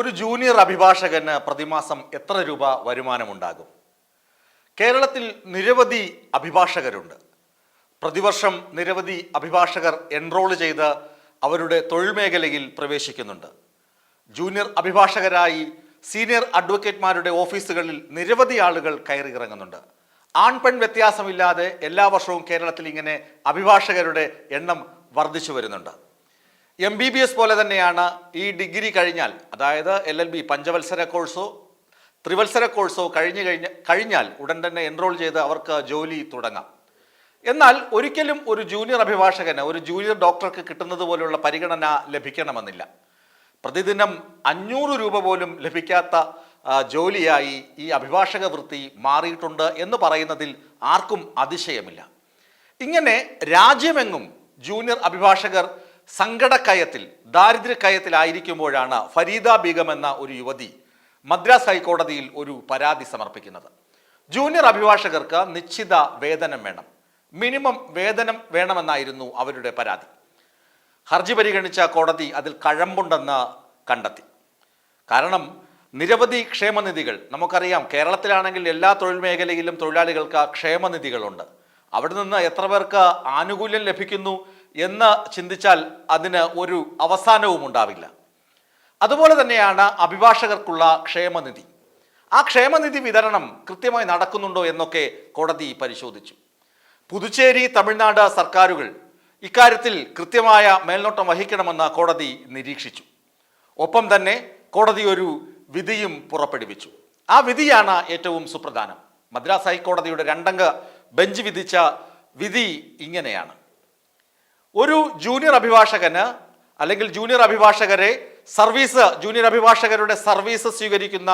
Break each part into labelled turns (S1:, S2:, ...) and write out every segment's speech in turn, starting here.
S1: ഒരു ജൂനിയർ അഭിഭാഷകന് പ്രതിമാസം എത്ര രൂപ വരുമാനമുണ്ടാകും? കേരളത്തിൽ നിരവധി അഭിഭാഷകരുണ്ട്. പ്രതിവർഷം നിരവധി അഭിഭാഷകർ എൻറോൾ ചെയ്ത് അവരുടെ തൊഴിൽ മേഖലയിൽ പ്രവേശിക്കുന്നുണ്ട്. ജൂനിയർ അഭിഭാഷകരായി സീനിയർ അഡ്വക്കേറ്റ്മാരുടെ ഓഫീസുകളിൽ നിരവധി ആളുകൾ കയറി ഇറങ്ങുന്നുണ്ട് ആൺ പെൺ വ്യത്യാസമില്ലാതെ എല്ലാ വർഷവും കേരളത്തിൽ ഇങ്ങനെ അഭിഭാഷകരുടെ എണ്ണം വർദ്ധിച്ചു വരുന്നുണ്ട്. എം ബി ബി എസ് പോലെ തന്നെയാണ് ഈ ഡിഗ്രി കഴിഞ്ഞാൽ അതായത് എൽ എൽ ബി പഞ്ചവത്സര കോഴ്സോ ത്രിവത്സര കോഴ്സോ കഴിഞ്ഞു കഴിഞ്ഞ കഴിഞ്ഞാൽ ഉടൻ തന്നെ എൻറോൾ ചെയ്ത് അവർക്ക് ജോലി തുടങ്ങാം. എന്നാൽ ഒരിക്കലും ഒരു ജൂനിയർ അഭിഭാഷകന് ഒരു ജൂനിയർ ഡോക്ടർക്ക് കിട്ടുന്നത് പോലെയുള്ള പരിഗണന ലഭിക്കണമെന്നില്ല. പ്രതിദിനം അഞ്ഞൂറ് രൂപ പോലും ലഭിക്കാത്ത ജോലിയായി ഈ അഭിഭാഷക വൃത്തി മാറിയിട്ടുണ്ട് എന്ന് പറയുന്നതിൽ ആർക്കും അതിശയമില്ല. ഇങ്ങനെ രാജ്യമെങ്ങും ജൂനിയർ അഭിഭാഷകർ സങ്കടക്കയത്തിൽ ദാരിദ്ര്യക്കയത്തിലായിരിക്കുമ്പോഴാണ് ഫരീദ ബീഗം എന്ന ഒരു യുവതി മദ്രാസ് ഹൈക്കോടതിയിൽ ഒരു പരാതി സമർപ്പിക്കുന്നത്. ജൂനിയർ അഭിഭാഷകർക്ക് നിശ്ചിത വേതനം വേണം. മിനിമം വേതനം വേണമെന്നായിരുന്നു അവരുടെ പരാതി. ഹർജി പരിഗണിച്ച കോടതി അതിൽ കഴമ്പുണ്ടെന്ന് കണ്ടെത്തി. കാരണം നിരവധി ക്ഷേമനിധികൾ നമുക്കറിയാം കേരളത്തിലാണെങ്കിൽ എല്ലാ തൊഴിൽ മേഖലയിലും തൊഴിലാളികൾക്ക് ക്ഷേമനിധികളുണ്ട്. അവിടെ നിന്ന് എത്ര പേർക്ക് ആനുകൂല്യം ലഭിക്കുന്നു? എന്ന് ചിന്തിച്ചാൽ അതിന് ഒരു അവസാനവും ഉണ്ടാവില്ല. അതുപോലെ തന്നെയാണ് അഭിഭാഷകർക്കുള്ള ക്ഷേമനിധി. ആ ക്ഷേമനിധി വിതരണം കൃത്യമായി നടക്കുന്നുണ്ടോ എന്നൊക്കെ കോടതി പരിശോധിച്ചു. പുതുച്ചേരി തമിഴ്നാട് സർക്കാരുകൾ ഇക്കാര്യത്തിൽ കൃത്യമായ മേൽനോട്ടം വഹിക്കണമെന്ന് കോടതി നിരീക്ഷിച്ചു. ഒപ്പം തന്നെ കോടതി ഒരു വിധിയും പുറപ്പെടുവിച്ചു. ആ വിധിയാണ് ഏറ്റവും സുപ്രധാനം. മദ്രാസ് ഹൈക്കോടതിയുടെ രണ്ടംഗ ബെഞ്ച് വിധിച്ച വിധി ഇങ്ങനെയാണ്. ഒരു ജൂനിയർ അഭിഭാഷകന് അല്ലെങ്കിൽ ജൂനിയർ അഭിഭാഷകരെ സർവീസ് ജൂനിയർ അഭിഭാഷകരുടെ സർവീസ് സ്വീകരിക്കുന്ന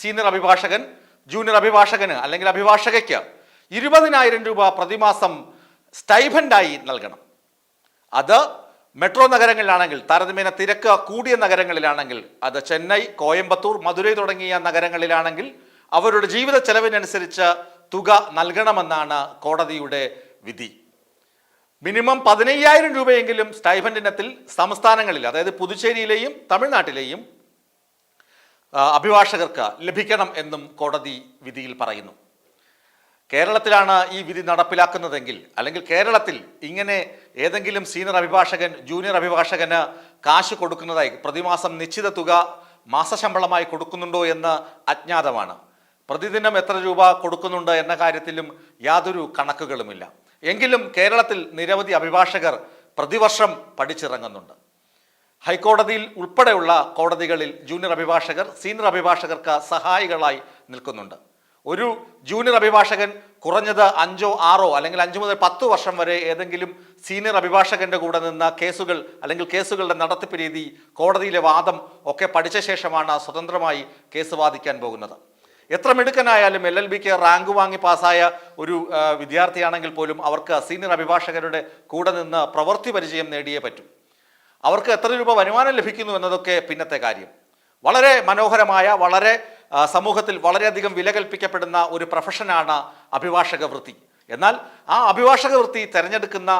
S1: സീനിയർ അഭിഭാഷകൻ ജൂനിയർ അഭിഭാഷകന് അല്ലെങ്കിൽ അഭിഭാഷകയ്ക്ക് ഇരുപതിനായിരം രൂപ പ്രതിമാസം സ്റ്റൈഫൻഡായി നൽകണം. അത് മെട്രോ നഗരങ്ങളിലാണെങ്കിൽ താരതമ്യേന തിരക്ക് കൂടിയ നഗരങ്ങളിലാണെങ്കിൽ അത് ചെന്നൈ കോയമ്പത്തൂർ മധുരൈ തുടങ്ങിയ നഗരങ്ങളിലാണെങ്കിൽ അവരുടെ ജീവിത ചെലവിനനുസരിച്ച് തുക നൽകണമെന്നാണ് കോടതിയുടെ വിധി. മിനിമം പതിനയ്യായിരം രൂപയെങ്കിലും സ്റ്റൈഫൻഡ് ഇനത്തിൽ സംസ്ഥാനങ്ങളിൽ അതായത് പുതുച്ചേരിയിലെയും തമിഴ്നാട്ടിലെയും അഭിഭാഷകർക്ക് ലഭിക്കണം എന്നും കോടതി വിധിയിൽ പറയുന്നു. കേരളത്തിലാണ് ഈ വിധി നടപ്പിലാക്കുന്നതെങ്കിൽ അല്ലെങ്കിൽ കേരളത്തിൽ ഇങ്ങനെ ഏതെങ്കിലും സീനിയർ അഭിഭാഷകൻ ജൂനിയർ അഭിഭാഷകന് കാശ് കൊടുക്കുന്നതായി പ്രതിമാസം നിശ്ചിത തുക മാസശമ്പളമായി കൊടുക്കുന്നുണ്ടോ എന്ന് അജ്ഞാതമാണ്. പ്രതിദിനം എത്ര രൂപ കൊടുക്കുന്നുണ്ട് എന്ന കാര്യത്തിലും യാതൊരു കണക്കുകളുമില്ല. എങ്കിലും കേരളത്തിൽ നിരവധി അഭിഭാഷകർ പ്രതിവർഷം പഠിച്ചിറങ്ങുന്നുണ്ട്. ഹൈക്കോടതിയിൽ ഉൾപ്പെടെയുള്ള കോടതികളിൽ ജൂനിയർ അഭിഭാഷകർ സീനിയർ അഭിഭാഷകർക്ക് സഹായികളായി നിൽക്കുന്നുണ്ട്. ഒരു ജൂനിയർ അഭിഭാഷകൻ കുറഞ്ഞത് അഞ്ചോ ആറോ അല്ലെങ്കിൽ അഞ്ചു മുതൽ പത്ത് വർഷം വരെ ഏതെങ്കിലും സീനിയർ അഭിഭാഷകന്റെ കൂടെ നിന്ന് കേസുകൾ അല്ലെങ്കിൽ കേസുകളുടെ നടത്തിപ്പ് രീതി കോടതിയിലെ വാദം ഒക്കെ പഠിച്ച ശേഷമാണ് സ്വതന്ത്രമായി കേസ് വാദിക്കാൻ പോകുന്നത്. എത്ര മിടുക്കനായാലും എൽ എൽ ബിക്ക് റാങ്ക് വാങ്ങി പാസ്സായ ഒരു വിദ്യാർത്ഥിയാണെങ്കിൽ പോലും അവർക്ക് സീനിയർ അഭിഭാഷകരുടെ കൂടെ നിന്ന് പ്രവൃത്തി പരിചയം നേടിയേ പറ്റൂ. അവർക്ക് എത്ര രൂപ വരുമാനം ലഭിക്കുന്നു എന്നതൊക്കെ പിന്നത്തെ കാര്യം. വളരെ മനോഹരമായ വളരെ സമൂഹത്തിൽ വളരെയധികം വില കൽപ്പിക്കപ്പെടുന്ന ഒരു പ്രൊഫഷനാണ് അഭിഭാഷക വൃത്തി. എന്നാൽ ആ അഭിഭാഷക വൃത്തി തിരഞ്ഞെടുക്കുന്ന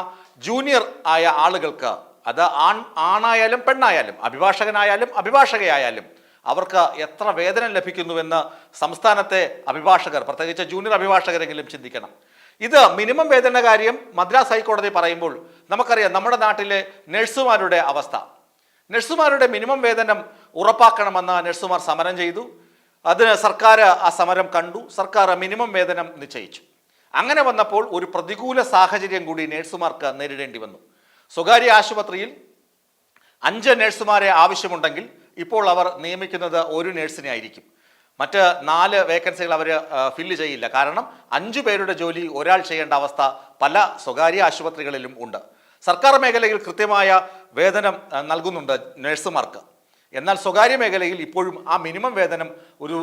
S1: ജൂനിയർ ആയ ആളുകൾക്ക് അത് ആൺ ആണായാലും പെണ്ണായാലും അഭിഭാഷകനായാലും അഭിഭാഷകയായാലും അവർക്ക് എത്ര വേതനം ലഭിക്കുന്നുവെന്ന് സംസ്ഥാനത്തെ അഭിഭാഷകർ പ്രത്യേകിച്ച് ജൂനിയർ അഭിഭാഷകരെങ്കിലും ചിന്തിക്കണം. ഇത് മിനിമം വേതന കാര്യം മദ്രാസ് ഹൈക്കോടതി പറയുമ്പോൾ നമുക്കറിയാം നമ്മുടെ നാട്ടിലെ നഴ്സുമാരുടെ അവസ്ഥ. നഴ്സുമാരുടെ മിനിമം വേതനം ഉറപ്പാക്കണമെന്ന് നഴ്സുമാർ സമരം ചെയ്തു. അതിന് സർക്കാർ ആ സമരം കണ്ടു. സർക്കാർ മിനിമം വേതനം നിശ്ചയിച്ചു. അങ്ങനെ വന്നപ്പോൾ ഒരു പ്രതികൂല സാഹചര്യം കൂടി നഴ്സുമാർക്ക് നേരിടേണ്ടി വന്നു. സ്വകാര്യ ആശുപത്രിയിൽ അഞ്ച് നഴ്സുമാരെ ആവശ്യമുണ്ടെങ്കിൽ ഇപ്പോൾ അവർ നിയമിക്കുന്നത് ഒരു നേഴ്സിനെ ആയിരിക്കും. മറ്റ് നാല് വേക്കൻസികൾ അവർ ഫില്ല് ചെയ്യില്ല. കാരണം അഞ്ചു പേരുടെ ജോലി ഒരാൾ ചെയ്യേണ്ട അവസ്ഥ പല സ്വകാര്യ ആശുപത്രികളിലും ഉണ്ട്. സർക്കാർ മേഖലയിൽ കൃത്യമായ വേതനം നൽകുന്നുണ്ട് നഴ്സുമാർക്ക്. എന്നാൽ സ്വകാര്യ മേഖലയിൽ ഇപ്പോഴും ആ മിനിമം വേതനം ഒരു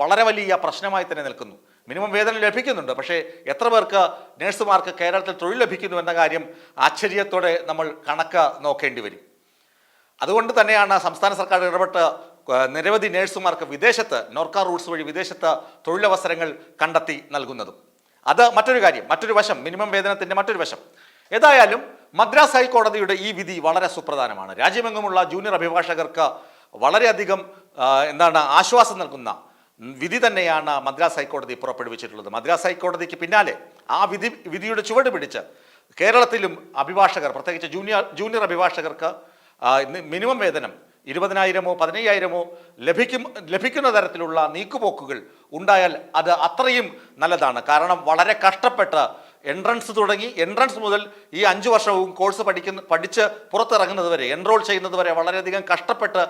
S1: വളരെ വലിയ പ്രശ്നമായി തന്നെ നിൽക്കുന്നു. മിനിമം വേതനം ലഭിക്കുന്നുണ്ട്. പക്ഷേ എത്ര പേർക്ക് നഴ്സുമാർക്ക് കേരളത്തിൽ തൊഴിൽ ലഭിക്കുന്നു എന്ന കാര്യം ആശ്ചര്യത്തോടെ നമ്മൾ കണക്ക് നോക്കേണ്ടി വരും. അതുകൊണ്ട് തന്നെയാണ് സംസ്ഥാന സർക്കാർ ഇടപെട്ട് നിരവധി നേഴ്സുമാർക്ക് വിദേശത്ത് നോർക്ക റൂട്ട്സ് വഴി വിദേശത്ത് തൊഴിലവസരങ്ങൾ കണ്ടെത്തി നൽകുന്നതും. അത് മറ്റൊരു കാര്യം മറ്റൊരു വശം മിനിമം വേതനത്തിന്റെ മറ്റൊരു വശം. ഏതായാലും മദ്രാസ് ഹൈക്കോടതിയുടെ ഈ വിധി വളരെ സുപ്രധാനമാണ്. രാജ്യമെങ്ങുമുള്ള ജൂനിയർ അഭിഭാഷകർക്ക് വളരെയധികം എന്താണ് ആശ്വാസം നൽകുന്ന വിധി തന്നെയാണ് മദ്രാസ് ഹൈക്കോടതി പുറപ്പെടുവിച്ചിട്ടുള്ളത്. മദ്രാസ് ഹൈക്കോടതിക്ക് പിന്നാലെ ആ വിധി വിധിയുടെ ചുവട് പിടിച്ച് കേരളത്തിലും അഭിഭാഷകർ പ്രത്യേകിച്ച് ജൂനിയർ ജൂനിയർ അഭിഭാഷകർക്ക് മിനിമം വേതനം ഇരുപതിനായിരമോ പതിനയ്യായിരമോ ലഭിക്കും ലഭിക്കുന്ന തരത്തിലുള്ള നീക്കുപോക്കുകൾ ഉണ്ടായാൽ അത് അത്രയും നല്ലതാണ്. കാരണം വളരെ കഷ്ടപ്പെട്ട് എൻട്രൻസ് തുടങ്ങി എൻട്രൻസ് മുതൽ ഈ അഞ്ച് വർഷവും കോഴ്സ് പഠിക്കുന്ന പഠിച്ച് പുറത്തിറങ്ങുന്നത് വരെ എൻറോൾ ചെയ്യുന്നത് വരെ വളരെയധികം കഷ്ടപ്പെട്ട്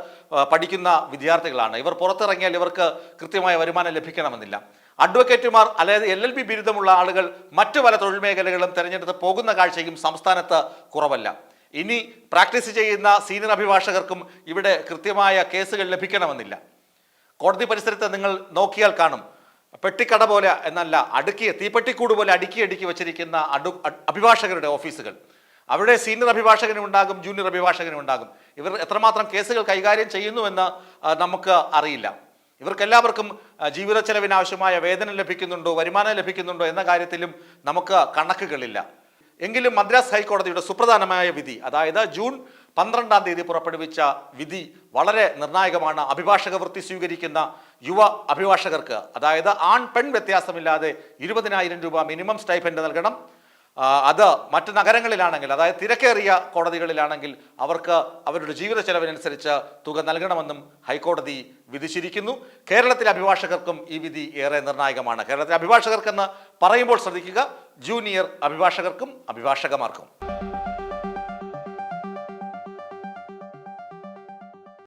S1: പഠിക്കുന്ന വിദ്യാർത്ഥികളാണ്. ഇവർ പുറത്തിറങ്ങിയാൽ ഇവർക്ക് കൃത്യമായ വരുമാനം ലഭിക്കണമെന്നില്ല. അഡ്വക്കേറ്റുമാർ അതായത് എൽ എൽ ബി ബിരുദമുള്ള ആളുകൾ മറ്റു പല തൊഴിൽ മേഖലകളും തിരഞ്ഞെടുത്ത് പോകുന്ന കാഴ്ചയും സംസ്ഥാനത്ത് കുറവല്ല. ഇനി പ്രാക്ടീസ് ചെയ്യുന്ന സീനിയർ അഭിഭാഷകർക്കും ഇവിടെ കൃത്യമായ കേസുകൾ ലഭിക്കണമെന്നില്ല. കോടതി പരിസരത്ത് നിങ്ങൾ നോക്കിയാൽ കാണും. പെട്ടിക്കട പോലെ എന്നല്ല അടുക്കിയ തീപ്പെട്ടിക്കൂട് പോലെ അടുക്കി അടുക്കി വെച്ചിരിക്കുന്ന അടു അഭിഭാഷകരുടെ ഓഫീസുകൾ. അവിടെ സീനിയർ അഭിഭാഷകനും ഉണ്ടാകും ജൂനിയർ അഭിഭാഷകനും ഉണ്ടാകും. ഇവർ എത്രമാത്രം കേസുകൾ കൈകാര്യം ചെയ്യുന്നുവെന്ന് നമുക്ക് അറിയില്ല. ഇവർക്കെല്ലാവർക്കും ജീവിത ചെലവിനാവശ്യമായ വേതനം ലഭിക്കുന്നുണ്ടോ വരുമാനം ലഭിക്കുന്നുണ്ടോ എന്ന കാര്യത്തിലും നമുക്ക് കണക്കുകളില്ല. എങ്കിലും മദ്രാസ് ഹൈക്കോടതിയുടെ സുപ്രധാനമായ വിധി അതായത് ജൂൺ പന്ത്രണ്ടാം തീയതി പുറപ്പെടുവിച്ച വിധി വളരെ നിർണായകമാണ്. അഭിഭാഷക വൃത്തി സ്വീകരിക്കുന്ന യുവ അഭിഭാഷകർക്ക് അതായത് ആൺ പെൺ വ്യത്യാസമില്ലാതെ ഇരുപതിനായിരം രൂപ മിനിമം സ്റ്റൈഫൻഡ് നൽകണം. അത് മറ്റ് നഗരങ്ങളിലാണെങ്കിൽ അതായത് തിരക്കേറിയ കോടതികളിലാണെങ്കിൽ അവർക്ക് അവരുടെ ജീവിത ചെലവിനനുസരിച്ച് തുക നൽകണമെന്നും ഹൈക്കോടതി വിധിച്ചിരിക്കുന്നു. കേരളത്തിലെ അഭിഭാഷകർക്കും ഈ വിധി ഏറെ നിർണായകമാണ്. കേരളത്തിലെ അഭിഭാഷകർക്കെന്ന് പറയുമ്പോൾ ശ്രദ്ധിക്കുക ജൂനിയർ അഭിഭാഷകർക്കും അഭിഭാഷകമാർക്കും.